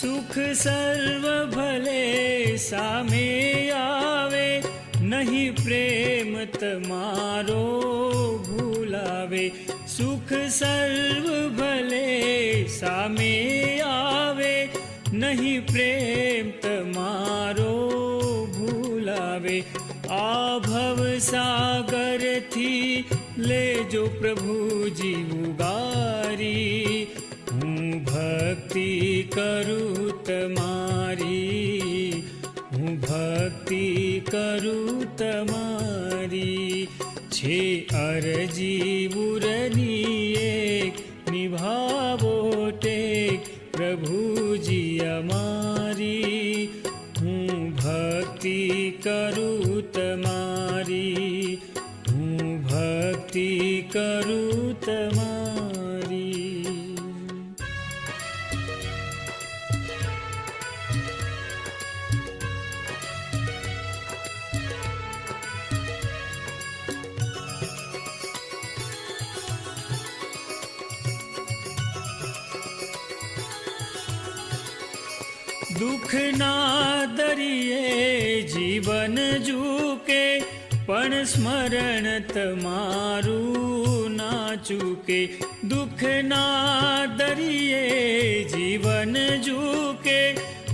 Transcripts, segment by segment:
सुख सर्व भले सामे आवे, नहीं प्रेम तमारो भूलावे। सुख सर्व भले सामे आवे, नहीं प्रेम तमारो भूलावे। आ भव सागर थी, ले जो प्रभु जी उगारी। ભક્તિ કરું તમારી હું ભક્તિ કરું તમારી છે અરજી બુરની એક, નિભાવો ટેક, પ્રભુજી અમારી, હું ભક્તિ કરું તમારી હું ભક્તિ કરું તમારી દુઃખના દરિયે જીવન ઝૂકે, પણ સ્મરણ તમારું ના ચૂકે. દુઃખના દરિયે જીવન ઝૂકે,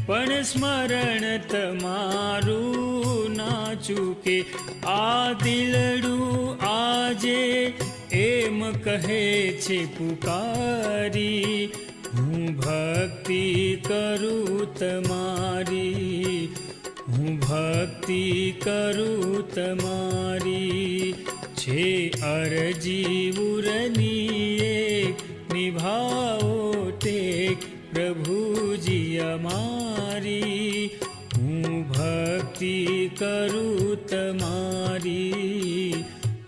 પણ સ્મરણ તમારું ના ચૂકે. આ દિલડું આજે એમ કહે છે, પુકારી હું ભક્તિ કરું તમારી, હું ભક્તિ કરું તમારી. છે અરજી ઉરની એક નિભાવો ટેક પ્રભુજી અમારી. હું ભક્તિ કરું તમારી,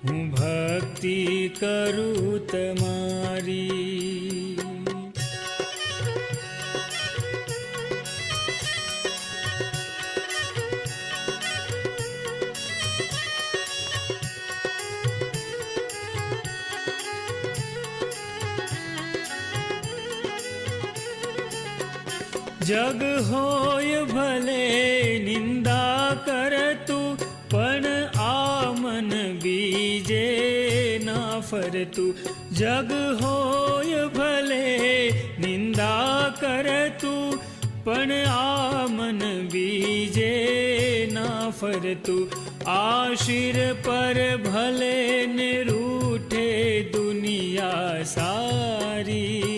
હું ભક્તિ કરું તમારી. જગ હોય ભલે નિંદા કરતું પણ આ મન બીજે ના ફરતું જગ હોય ભલે નિંદા કરતું પણ આ મન બીજે ના ફરતું આ શિર પર ભલે ને રૂઠે દુનિયા સારી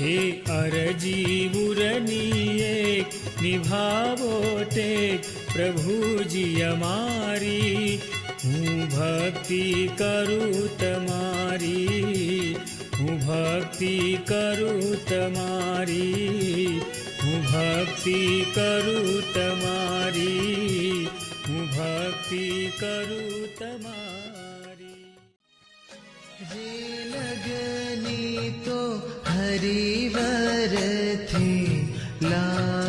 છે અરજી ઉરની એક નિભાવો ટેક પ્રભુજી અમારી હું ભક્તિ કરું તમારી હું ભક્તિ કરું તમારી હું ભક્તિ કરું તમારી હું ભક્તિ કરું તમારી રે લગની परिवर थे ला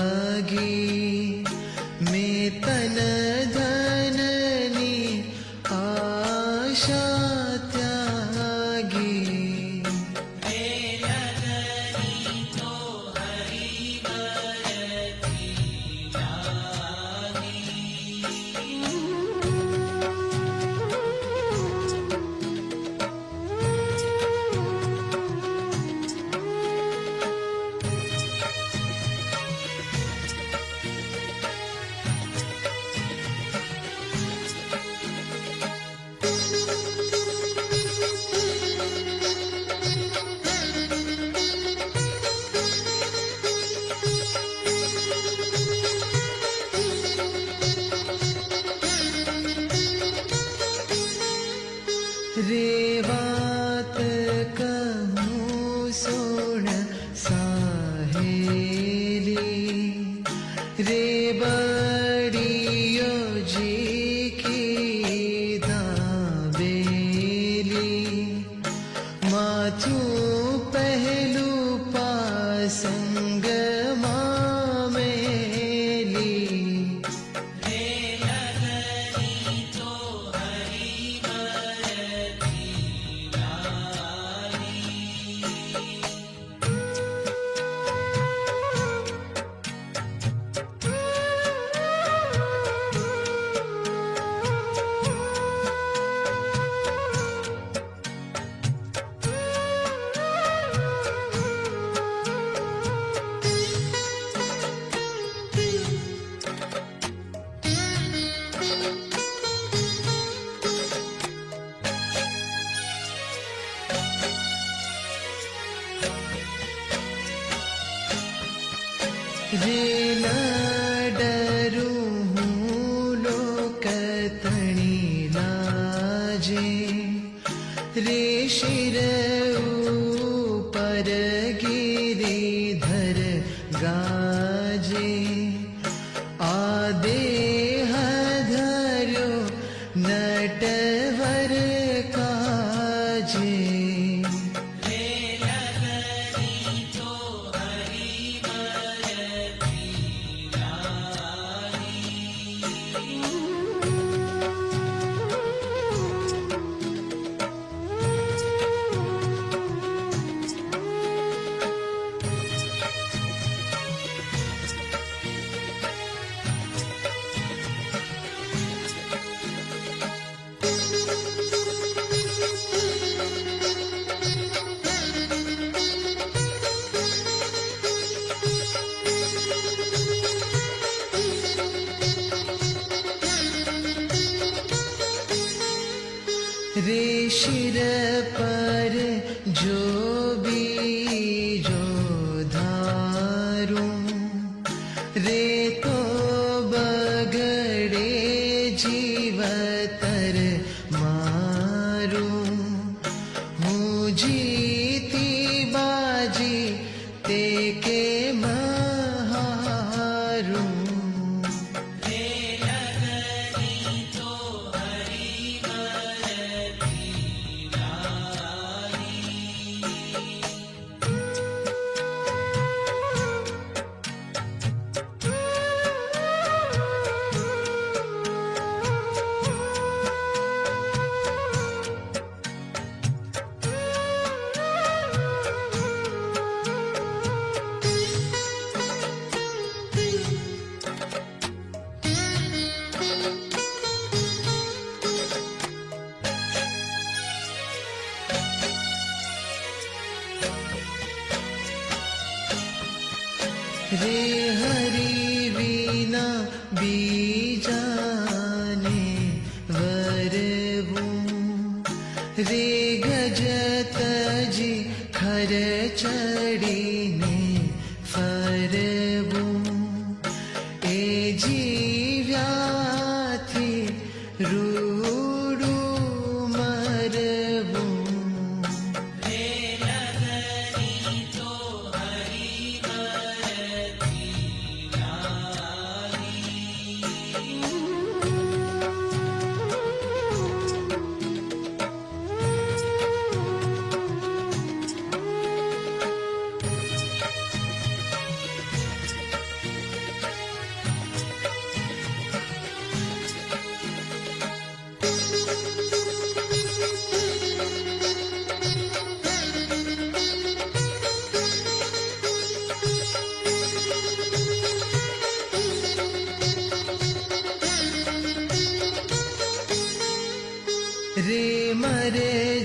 जिला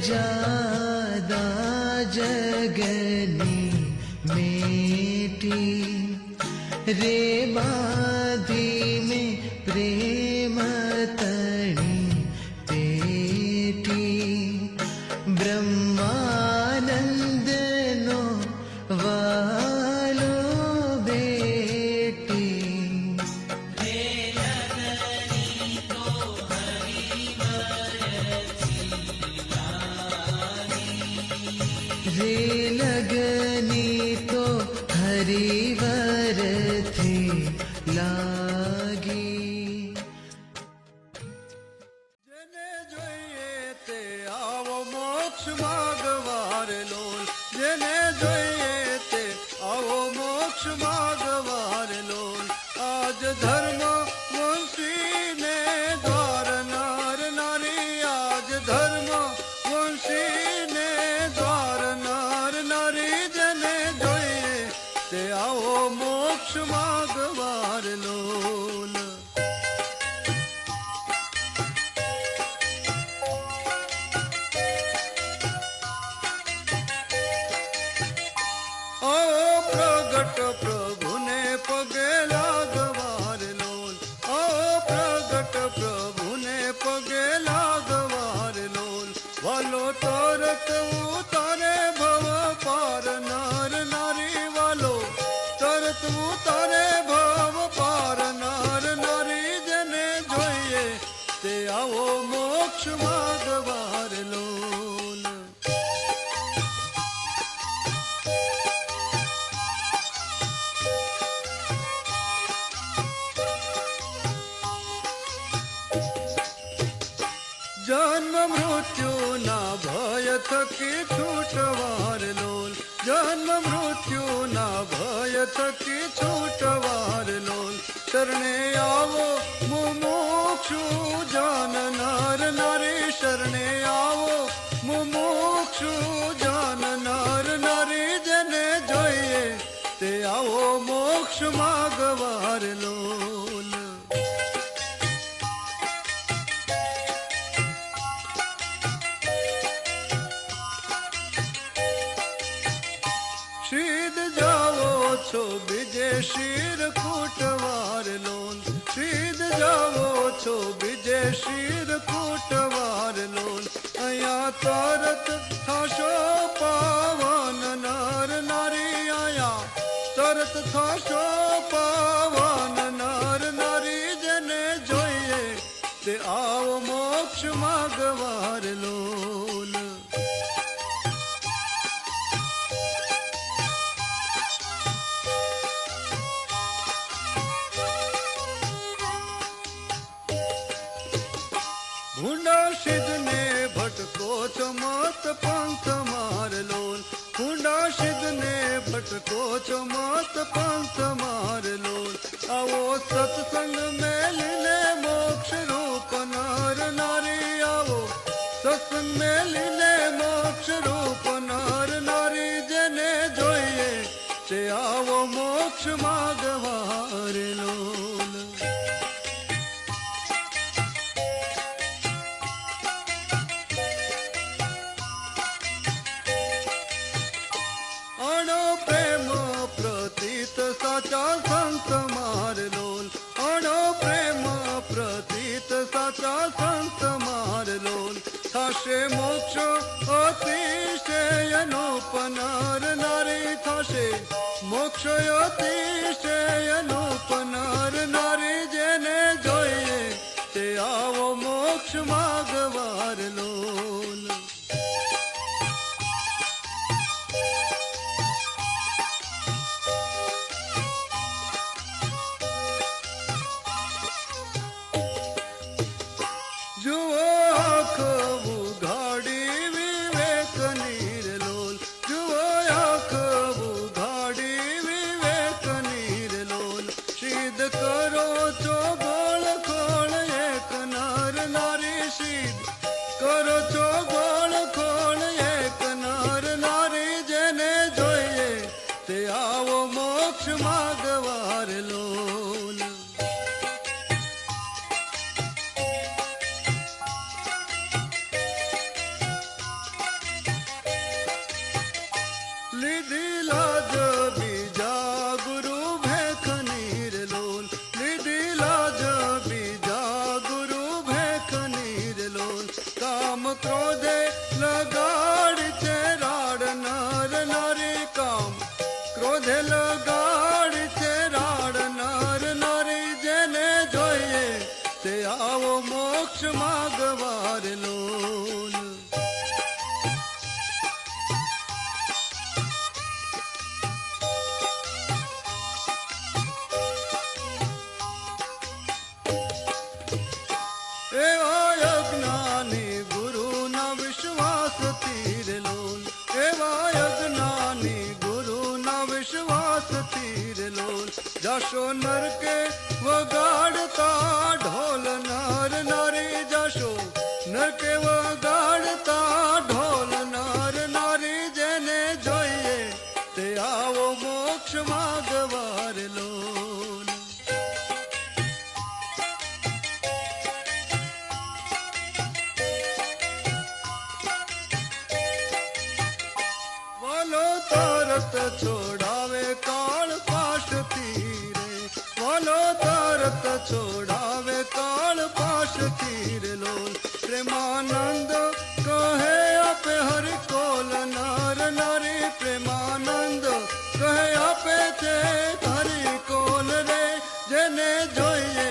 ज्यादा जगनी मेटी रे माँ हरी મોક્ષ માગવાર લોલ. છૂટવાર લોલ. જન્મ મૃત્યુના ભય થકી છૂટવાર લોલ. શરણે આવો મુમુક્ષુ જાન નર, શરણે આવો મુમુક્ષુ જાન નર નારી જેને જોઈએ, તે આવો મોક્ષ માગવાર લોલ. બીજે શીર કૂટવાર લોલ અહીંયા તરત થશો પાવન નર નારી આયા તરત થશો પાવન નર નારી જેને જોઈએ તે આવો મોક્ષ માગવાર લોલ ભટકો છો મત પંથ માર આવો સત્સંગ મેલીને મોક્ષ રૂપ નર નારી આવો. સત્સંગ મેલીને મોક્ષ રૂપ નર નારી જેને જોઈએ, તે આવો મોક્ષ માગવાર લોલ થશે મોક્ષ અતિશયનો પનાર નારી જેને જોઈએ તે આવો મોક્ષ માગવાર નરકે વગાડતા ઢોલ નર નારી જશો. નરકે વગાડતા ઢોલ નર નારી જેને જોઈએ, તે આવો મોક્ષ માગવાર લોલ વાલો તરત છોડાવે छोड़ावे काल पाश तीर लोल। प्रेमानंद कहे आप हर कोल नार नारी। प्रेमानंद कहे आपे थे हरि कोल रे। जने जोइए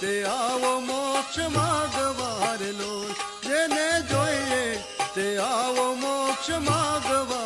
ते आवो मोक्ष मागवार लोल। जने जोइए ते आवो मोक्ष मागवार